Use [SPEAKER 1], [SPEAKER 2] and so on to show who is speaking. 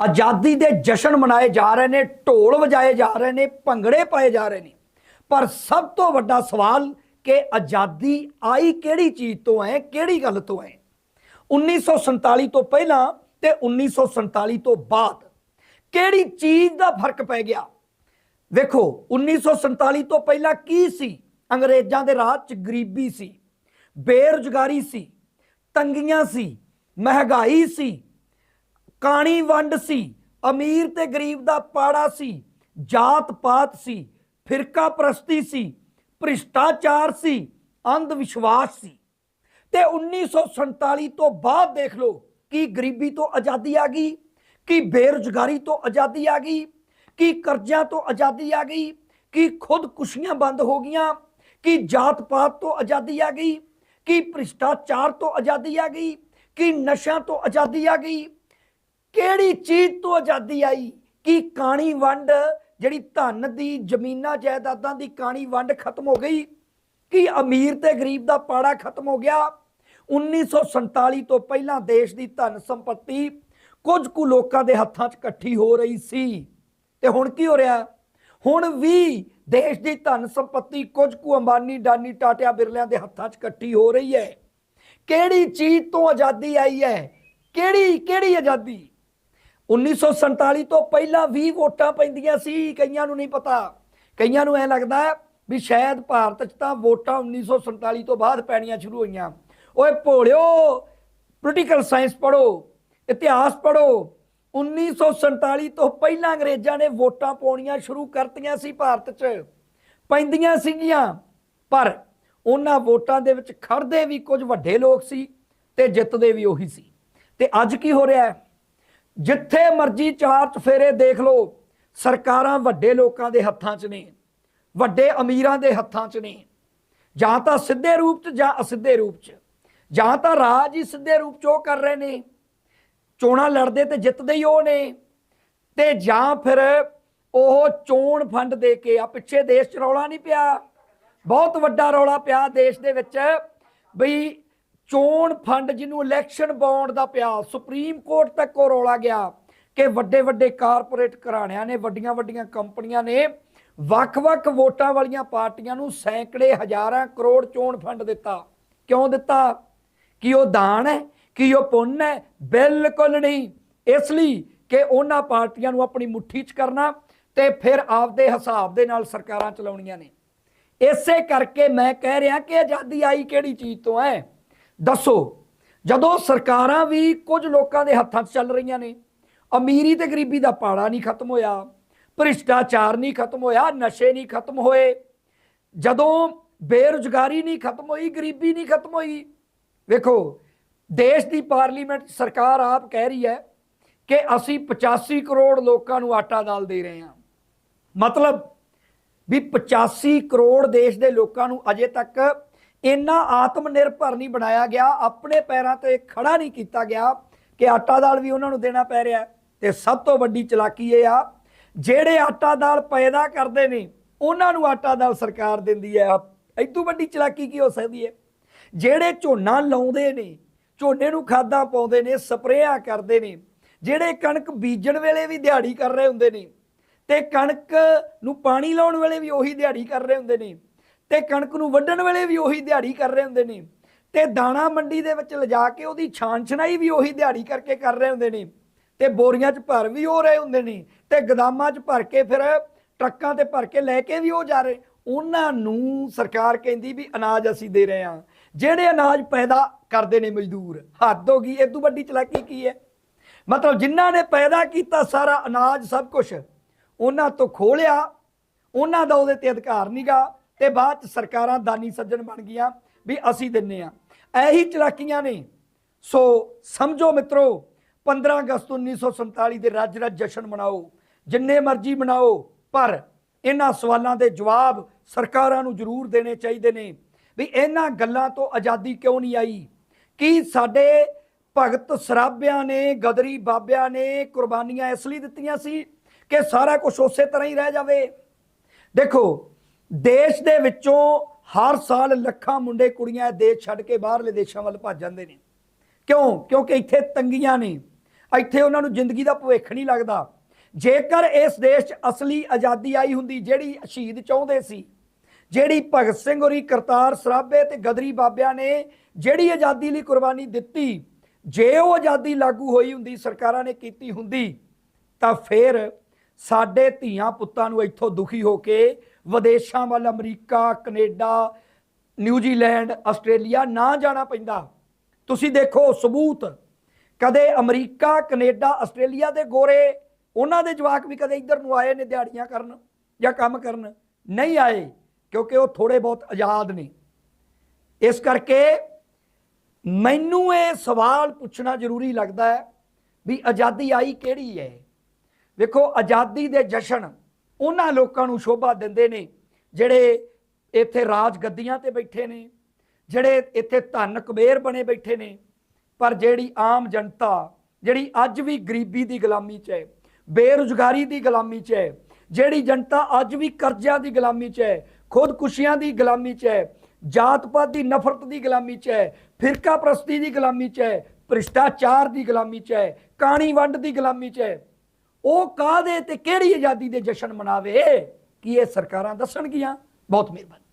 [SPEAKER 1] ਆਜ਼ਾਦੀ ਦੇ ਜਸ਼ਨ ਮਨਾਏ ਜਾ ਰਹੇ ਨੇ, ਢੋਲ ਵਜਾਏ ਜਾ ਰਹੇ ਨੇ, ਭੰਗੜੇ ਪਾਏ ਜਾ ਰਹੇ ਨੇ। ਪਰ ਸਭ ਤੋਂ ਵੱਡਾ ਸਵਾਲ ਕਿ ਆਜ਼ਾਦੀ ਆਈ ਕਿਹੜੀ ਚੀਜ਼ ਤੋਂ ਹੈ, ਕਿਹੜੀ ਗੱਲ ਤੋਂ ਹੈ? 1947 ਤੋਂ ਪਹਿਲਾਂ ਤੇ 1947 ਤੋਂ ਬਾਅਦ ਕਿਹੜੀ ਚੀਜ਼ ਦਾ ਫ਼ਰਕ ਪੈ ਗਿਆ? ਵੇਖੋ 1947 ਤੋਂ ਪਹਿਲਾਂ ਕੀ ਸੀ? ਅੰਗਰੇਜ਼ਾਂ ਦੇ ਰਾਜ 'ਚ ਗਰੀਬੀ ਸੀ, ਬੇਰੁਜ਼ਗਾਰੀ ਸੀ, ਤੰਗੀਆਂ ਸੀ, ਮਹਿੰਗਾਈ ਸੀ ਕਾਣੀ ਵੰਡ ਸੀ, ਅਮੀਰ ਤੇ ਗਰੀਬ ਦਾ ਪਾੜਾ ਸੀ, ਜਾਤ ਪਾਤ ਸੀ, ਫਿਰਕਾ ਪ੍ਰਸਤੀ ਸੀ, ਭ੍ਰਿਸ਼ਟਾਚਾਰ ਸੀ, ਅੰਧ ਵਿਸ਼ਵਾਸ ਸੀ। ਤੇ 1947 ਤੋਂ ਬਾਅਦ ਦੇਖ ਲਓ ਕਿ ਗਰੀਬੀ ਤੋਂ ਆਜ਼ਾਦੀ ਆ ਗਈ, ਕਿ ਬੇਰੁਜ਼ਗਾਰੀ ਤੋਂ ਆਜ਼ਾਦੀ ਆ ਗਈ, ਕਿ ਕਰਜ਼ਿਆਂ ਤੋਂ ਆਜ਼ਾਦੀ ਆ ਗਈ, ਕਿ ਖੁਦਕੁਸ਼ੀਆਂ ਬੰਦ ਹੋ ਗਈਆਂ, ਕਿ ਜਾਤ ਪਾਤ ਤੋਂ ਆਜ਼ਾਦੀ ਆ ਗਈ, ਕਿ ਭ੍ਰਿਸ਼ਟਾਚਾਰ ਤੋਂ ਆਜ਼ਾਦੀ ਆ ਗਈ, ਕਿ ਨਸ਼ਿਆਂ ਤੋਂ ਆਜ਼ਾਦੀ ਆ ਗਈ ਕਿਹੜੀ ਚੀਜ਼ ਤੋਂ ਆਜ਼ਾਦੀ ਆਈ? ਕੀ ਕਾਣੀ ਵੰਡ ਜਿਹੜੀ ਧਨ ਦੀ ਜ਼ਮੀਨਾਂ ਜਾਇਦਾਦਾਂ ਦੀ ਕਾਣੀ ਵੰਡ ਖਤਮ ਹੋ ਗਈ? ਕੀ ਅਮੀਰ ਤੇ ਗਰੀਬ ਦਾ ਪਾੜਾ ਖਤਮ ਹੋ ਗਿਆ? 1947 ਤੋਂ ਪਹਿਲਾਂ ਦੇਸ਼ ਦੀ ਧਨ ਸੰਪਤੀ ਕੁਝ ਕੁ ਲੋਕਾਂ ਦੇ ਹੱਥਾਂ 'ਚ ਇਕੱਠੀ ਹੋ ਰਹੀ ਸੀ। ਤੇ ਹੁਣ ਕੀ ਹੋ ਰਿਹਾ? ਹੁਣ ਵੀ ਦੇਸ਼ ਦੀ ਧਨ ਸੰਪਤੀ ਕੁਝ ਕੁ ਅੰਬਾਨੀ ਡਾਨੀ ਟਾਟਿਆ ਬਿਰਲਿਆਂ ਦੇ ਹੱਥਾਂ 'ਚ ਇਕੱਠੀ ਹੋ ਰਹੀ ਹੈ। ਕਿਹੜੀ ਚੀਜ਼ ਤੋਂ ਆਜ਼ਾਦੀ ਆਈ ਹੈ? ਕਿਹੜੀ ਕਿਹੜੀ ਆਜ਼ਾਦੀ? 1947 ਤੋਂ ਪਹਿਲਾਂ 20 ਵੋਟਾਂ ਪੈਂਦੀਆਂ ਸੀ, ਕਈਆਂ ਨੂੰ ਨਹੀਂ ਪਤਾ। ਕਈਆਂ ਨੂੰ ਐ ਲੱਗਦਾ ਵੀ ਸ਼ਾਇਦ ਭਾਰਤ 'ਚ ਤਾਂ ਵੋਟਾਂ 1947 ਤੋਂ ਬਾਅਦ ਪੈਣੀਆਂ ਸ਼ੁਰੂ ਹੋਈਆਂ। ਓਏ ਭੋਲਿਓ ਪੋਲੀਟੀਕਲ ਸਾਇੰਸ ਪੜੋ ਇਤਿਹਾਸ ਪੜੋ 1947 ਤੋਂ ਪਹਿਲਾਂ ਅੰਗਰੇਜ਼ਾਂ ਨੇ ਵੋਟਾਂ ਪਾਉਣੀਆਂ ਸ਼ੁਰੂ ਕਰਤੀਆਂ ਸੀ ਭਾਰਤ 'ਚ। ਪੈਂਦੀਆਂ ਸੀਗੀਆਂ, ਪਰ ਉਹਨਾਂ ਵੋਟਾਂ ਦੇ ਵਿੱਚ ਖੜਦੇ ਵੀ ਕੁਝ ਵੱਡੇ ਲੋਕ ਸੀ ਤੇ ਜਿੱਤਦੇ ਵੀ ਉਹੀ ਸੀ। ਤੇ ਅੱਜ ਕੀ ਹੋ ਰਿਹਾ ਹੈ? ਜਿੱਥੇ ਮਰਜ਼ੀ ਚਾਰ ਚਫੇਰੇ ਦੇਖ ਲਓ, ਸਰਕਾਰਾਂ ਵੱਡੇ ਲੋਕਾਂ ਦੇ ਹੱਥਾਂ 'ਚ ਨੇ, ਵੱਡੇ ਅਮੀਰਾਂ ਦੇ ਹੱਥਾਂ 'ਚ ਨੇ। ਜਾਂ ਤਾਂ ਸਿੱਧੇ ਰੂਪ 'ਚ ਜਾਂ ਅਸਿੱਧੇ ਰੂਪ 'ਚ। ਜਾਂ ਤਾਂ ਰਾਜ ਹੀ ਸਿੱਧੇ ਰੂਪ 'ਚ ਉਹ ਕਰ ਰਹੇ ਨੇ। ਚੋਣਾਂ ਲੜਦੇ ਤੇ ਜਿੱਤਦੇ ਹੀ ਉਹ ਨੇ। ਤੇ ਜਾਂ ਫਿਰ ਉਹ ਚੋਣ ਫੰਡ ਦੇ ਕੇ ਆ, ਪਿੱਛੇ ਦੇਸ਼ 'ਚ ਰੌਲਾ ਨਹੀਂ ਪਿਆ। ਬਹੁਤ ਵੱਡਾ ਰੌਲਾ ਪਿਆ ਦੇਸ਼ ਦੇ ਵਿੱਚ, ਬਈ ਚੋਣ ਫੰਡ ਜਿਹਨੂੰ ਇਲੈਕਸ਼ਨ ਬੌਂਡ ਦਾ ਪਿਆ, ਸੁਪਰੀਮ ਕੋਰਟ ਤੱਕ ਉਹ ਰੌਲਾ ਗਿਆ ਕਿ ਵੱਡੇ ਵੱਡੇ ਕਾਰਪੋਰੇਟ ਘਰਾਣਿਆਂ ਨੇ, ਵੱਡੀਆਂ ਵੱਡੀਆਂ ਕੰਪਨੀਆਂ ਨੇ ਵੱਖ-ਵੱਖ ਵੋਟਾਂ ਵਾਲੀਆਂ ਪਾਰਟੀਆਂ ਨੂੰ ਸੈਂਕੜੇ ਹਜ਼ਾਰਾਂ ਕਰੋੜ ਚੋਣ ਫੰਡ ਦਿੱਤਾ। ਕਿਉਂ ਦਿੱਤਾ? ਕਿ ਉਹ ਦਾਨ ਹੈ, ਕਿ ਉਹ ਪੁੰਨ ਹੈ? ਬਿਲਕੁਲ ਨਹੀਂ। ਇਸ ਲਈ ਕਿ ਉਹਨਾਂ ਪਾਰਟੀਆਂ ਨੂੰ ਆਪਣੀ ਮੁੱਠੀ 'ਚ ਕਰਨਾ ਤੇ ਫਿਰ ਆਪਦੇ ਹਿਸਾਬ ਦੇ ਨਾਲ ਸਰਕਾਰਾਂ ਚਲਾਉਣੀਆਂ ਨੇ। ਇਸੇ ਕਰਕੇ ਮੈਂ ਕਹਿ ਰਿਹਾ ਕਿ ਆਜ਼ਾਦੀ ਆਈ ਕਿਹੜੀ ਚੀਜ਼ ਤੋਂ ਹੈ? ਦੱਸੋ, ਜਦੋਂ ਸਰਕਾਰਾਂ ਵੀ ਕੁਝ ਲੋਕਾਂ ਦੇ ਹੱਥਾਂ 'ਚ ਚੱਲ ਰਹੀਆਂ ਨੇ, ਅਮੀਰੀ ਤੇ ਗਰੀਬੀ ਦਾ ਪਾੜਾ ਨਹੀਂ ਖਤਮ ਹੋਇਆ, ਭ੍ਰਿਸ਼ਟਾਚਾਰ ਨਹੀਂ ਖਤਮ ਹੋਇਆ, ਨਸ਼ੇ ਨਹੀਂ ਖਤਮ ਹੋਏ, ਜਦੋਂ ਬੇਰੁਜ਼ਗਾਰੀ ਨਹੀਂ ਖਤਮ ਹੋਈ, ਗਰੀਬੀ ਨਹੀਂ ਖਤਮ ਹੋਈ, ਵੇਖੋ, ਦੇਸ਼ ਦੀ ਪਾਰਲੀਮੈਂਟ ਸਰਕਾਰ ਆਪ ਕਹਿ ਰਹੀ ਹੈ ਕਿ ਅਸੀਂ 85 ਕਰੋੜ ਲੋਕਾਂ ਨੂੰ ਆਟਾ ਦਾਲ ਦੇ ਰਹੇ ਹਾਂ। ਮਤਲਬ ਵੀ 85 ਕਰੋੜ ਦੇਸ਼ ਦੇ ਲੋਕਾਂ ਨੂੰ ਅਜੇ ਤੱਕ ਇੰਨਾ ਆਤਮ ਨਿਰਭਰ ਨਹੀਂ ਬਣਾਇਆ ਗਿਆ, ਆਪਣੇ ਪੈਰਾਂ ਤੇ ਖੜਾ ਨਹੀਂ ਕੀਤਾ ਗਿਆ ਕਿ ਆਟਾ ਦਾਲ ਵੀ ਉਹਨਾਂ ਨੂੰ ਦੇਣਾ ਪੈ ਰਿਹਾ ਹੈ। ਤੇ ਸਭ ਤੋਂ ਵੱਡੀ ਚਲਾਕੀ ਇਹ ਆ, ਜਿਹੜੇ ਆਟਾ ਦਾਲ ਪੈਦਾ ਕਰਦੇ ਨੇ, ਉਹਨਾਂ ਨੂੰ ਆਟਾ ਦਾਲ ਸਰਕਾਰ ਦਿੰਦੀ ਹੈ ਇਦੋਂ ਵੱਡੀ ਚਲਾਕੀ ਕੀ ਹੋ ਸਕਦੀ ਹੈ ਜਿਹੜੇ ਝੋਨਾ ਲਾਉਂਦੇ ਨੇ, ਝੋਨੇ ਨੂੰ ਖਾਦਾਂ ਪਾਉਂਦੇ ਨੇ, ਸਪਰੇਆਂ ਕਰਦੇ ਨੇ, ਜਿਹੜੇ ਕਣਕ ਬੀਜਣ ਵੇਲੇ ਵੀ ਦਿਹਾੜੀ ਕਰ ਰਹੇ ਹੁੰਦੇ ਨੇ, ਤੇ ਕਣਕ ਨੂੰ ਪਾਣੀ ਲਾਉਣ ਵੇਲੇ ਵੀ ਉਹੀ ਦਿਹਾੜੀ ਕਰ ਰਹੇ ਹੁੰਦੇ ਨੇ ਤੇ ਕਣਕ ਨੂੰ ਵੱਢਣ ਵੇਲੇ ਵੀ ਉਹੀ ਦਿਹਾੜੀ ਕਰ ਰਹੇ ਹੁੰਦੇ ਨੇ। ਤੇ ਦਾਣਾ ਮੰਡੀ ਦੇ ਵਿੱਚ ਲਿਜਾ ਕੇ ਉਹਦੀ ਛਾਂਛਣਾਈ ਵੀ ਉਹੀ ਦਿਹਾੜੀ ਕਰਕੇ ਕਰ ਰਹੇ ਹੁੰਦੇ ਨੇ। ਤੇ ਬੋਰੀਆਂ 'ਚ ਭਰ ਵੀ ਹੋ ਰਹੇ ਹੁੰਦੇ ਨੇ ਤੇ ਗਦਾਮਾਂ 'ਚ ਭਰ ਕੇ ਫਿਰ ਟਰੱਕਾਂ ਤੇ ਭਰ ਕੇ ਲੈ ਕੇ ਵੀ ਉਹ ਜਾ ਰਹੇ। ਉਹਨਾਂ ਨੂੰ ਸਰਕਾਰ ਕਹਿੰਦੀ ਵੀ ਅਨਾਜ ਅਸੀਂ ਦੇ ਰਹੇ ਹਾਂ। ਜਿਹੜੇ ਅਨਾਜ ਪੈਦਾ ਕਰਦੇ ਨੇ ਮਜ਼ਦੂਰ, ਹੱਦ ਹੋ ਗਈ ਇਹ ਤੋਂ ਵੱਡੀ ਚਲਾਕੀ ਕੀ ਹੈ? ਮਤਲਬ ਜਿਨ੍ਹਾਂ ਨੇ ਪੈਦਾ ਕੀਤਾ ਸਾਰਾ ਅਨਾਜ ਸਭ ਕੁਝ ਉਹਨਾਂ ਤੋਂ ਖੋਲਿਆ ਉਹਨਾਂ ਦਾ ਉਹਦੇ ਤੇ ਅਧਿਕਾਰ ਨਹੀਂਗਾ ਤੇ ਬਾਅਦ ਚ ਸਰਕਾਰਾਂ ਦਾਨੀ ਸੱਜਣ ਬਣ ਗਈਆਂ ਵੀ ਅਸੀਂ ਦਿੰਨੇ ਆ। ਇਹੀ ਚਲਾਕੀਆਂ ਨੇ। ਸੋ ਸਮਝੋ ਮਿੱਤਰੋ 15 ਅਗਸਤ 1947 ਦੇ ਰੱਜ ਰਾਜ ਜਸ਼ਨ ਮਨਾਓ, ਜਿੰਨੇ ਮਰਜ਼ੀ ਮਨਾਓ, ਪਰ ਇਹਨਾਂ ਸਵਾਲਾਂ ਦੇ ਜਵਾਬ ਸਰਕਾਰਾਂ ਨੂੰ ਜ਼ਰੂਰ ਦੇਣੇ ਚਾਹੀਦੇ ਨੇ ਵੀ ਇਹਨਾਂ ਗੱਲਾਂ ਤੋਂ ਆਜ਼ਾਦੀ ਕਿਉਂ ਨਹੀਂ ਆਈ? ਕੀ ਸਾਡੇ ਭਗਤ ਸਰਾਭਿਆਂ ਨੇ, ਗਦਰੀ ਬਾਬਿਆਂ ਨੇ ਕੁਰਬਾਨੀਆਂ ਇਸ ਲਈ ਦਿੱਤੀਆਂ ਸੀ ਕਿ ਸਾਰਾ ਕੁਝ ਉਸੇ ਤਰ੍ਹਾਂ ਹੀ ਰਹਿ ਜਾਵੇ? ਦੇਖੋ ਦੇਸ਼ ਦੇ ਵਿੱਚੋਂ ਹਰ ਸਾਲ ਲੱਖਾਂ ਮੁੰਡੇ ਕੁੜੀਆਂ ਦੇਸ਼ ਛੱਡ ਕੇ ਬਾਹਰਲੇ ਦੇਸ਼ਾਂ ਵੱਲ ਭੱਜ ਜਾਂਦੇ ਨੇ। ਕਿਉਂ? ਕਿਉਂਕਿ ਇੱਥੇ ਤੰਗੀਆਂ ਨੇ। ਇੱਥੇ ਉਹਨਾਂ ਨੂੰ ਜ਼ਿੰਦਗੀ ਦਾ ਭਵਿੱਖ ਨਹੀਂ ਲੱਗਦਾ। ਜੇਕਰ ਇਸ ਦੇਸ਼ 'ਚ ਅਸਲੀ ਆਜ਼ਾਦੀ ਆਈ ਹੁੰਦੀ, ਜਿਹੜੀ ਸ਼ਹੀਦ ਚਾਹੁੰਦੇ ਸੀ, ਜਿਹੜੀ ਭਗਤ ਸਿੰਘ ਹੋਰੀ, ਕਰਤਾਰ ਸਰਾਭੇ ਤੇ ਗਦਰੀ ਬਾਬਿਆਂ ਨੇ ਜਿਹੜੀ ਆਜ਼ਾਦੀ ਲਈ ਕੁਰਬਾਨੀ ਦਿੱਤੀ, ਜੇ ਉਹ ਆਜ਼ਾਦੀ ਲਾਗੂ ਹੋਈ ਹੁੰਦੀ, ਸਰਕਾਰਾਂ ਨੇ ਕੀਤੀ ਹੁੰਦੀ, ਤਾਂ ਫਿਰ ਸਾਡੇ ਧੀਆਂ ਪੁੱਤਾਂ ਨੂੰ ਇੱਥੋਂ ਦੁਖੀ ਹੋ ਕੇ ਵਿਦੇਸ਼ਾਂ ਵੱਲ, ਅਮਰੀਕਾ, ਕੈਨੇਡਾ ਨਿਊਜ਼ੀਲੈਂਡ ਆਸਟ੍ਰੇਲੀਆ ਨਾ ਜਾਣਾ ਪੈਂਦਾ। ਤੁਸੀਂ ਦੇਖੋ ਸਬੂਤ। ਕਦੇ ਅਮਰੀਕਾ, ਕੈਨੇਡਾ, ਆਸਟ੍ਰੇਲੀਆ ਦੇ ਗੋਰੇ ਉਹਨਾਂ ਦੇ ਜਵਾਕ ਵੀ ਕਦੇ ਇੱਧਰ ਨੂੰ ਆਏ ਨੇ ਦਿਹਾੜੀਆਂ ਕਰਨ ਜਾਂ ਕੰਮ ਕਰਨ? ਨਹੀਂ ਆਏ, ਕਿਉਂਕਿ ਉਹ ਥੋੜੇ ਬਹੁਤ ਆਜ਼ਾਦ ਨੇ। ਇਸ ਕਰਕੇ ਮੈਨੂੰ ਇਹ ਸਵਾਲ ਪੁੱਛਣਾ ਜ਼ਰੂਰੀ ਲੱਗਦਾ ਹੈ ਵੀ ਆਜ਼ਾਦੀ ਆਈ ਕਿਹੜੀ ਹੈ? ਵੇਖੋ, ਆਜ਼ਾਦੀ ਦੇ ਜਸ਼ਨ ਉਹਨਾਂ ਲੋਕਾਂ ਨੂੰ ਸ਼ੋਭਾ ਦਿੰਦੇ ਨੇ, ਜਿਹੜੇ ਇੱਥੇ ਰਾਜ ਗੱਦੀਆਂ ਤੇ ਬੈਠੇ ਨੇ, ਜਿਹੜੇ ਇੱਥੇ ਧਨ ਕਬੇਰ ਬਣੇ ਬੈਠੇ ਨੇ, ਪਰ ਜਿਹੜੀ ਆਮ ਜਨਤਾ, ਜਿਹੜੀ ਅੱਜ ਵੀ ਗਰੀਬੀ ਦੀ ਗੁਲਾਮੀ 'ਚ ਹੈ, ਬੇਰੁਜ਼ਗਾਰੀ ਦੀ ਗੁਲਾਮੀ 'ਚ ਹੈ, ਜਿਹੜੀ ਜਨਤਾ ਅੱਜ ਵੀ ਕਰਜ਼ਿਆਂ ਦੀ ਗੁਲਾਮੀ 'ਚ ਹੈ, ਖੁਦਕੁਸ਼ੀਆਂ ਦੀ ਗੁਲਾਮੀ 'ਚ ਹੈ ਜਾਤ ਪਾਤ ਦੀ ਨਫ਼ਰਤ ਦੀ ਗੁਲਾਮੀ 'ਚ ਹੈ ਫਿਰਕਾ ਪ੍ਰਸਤੀ ਦੀ ਗੁਲਾਮੀ 'ਚ ਹੈ, ਭ੍ਰਿਸ਼ਟਾਚਾਰ ਦੀ ਗੁਲਾਮੀ 'ਚ ਹੈ, ਕਾਣੀ ਵੰਡ ਦੀ ਗੁਲਾਮੀ 'ਚ ਹੈ ਉਹ ਕਾਹਦੇ ਤੇ ਕਿਹੜੀ ਆਜ਼ਾਦੀ ਦੇ ਜਸ਼ਨ ਮਨਾਵੇ? ਕੀ ਇਹ ਸਰਕਾਰਾਂ ਦੱਸਣਗੀਆਂ? ਬਹੁਤ ਮਿਹਰਬਾਨੀ।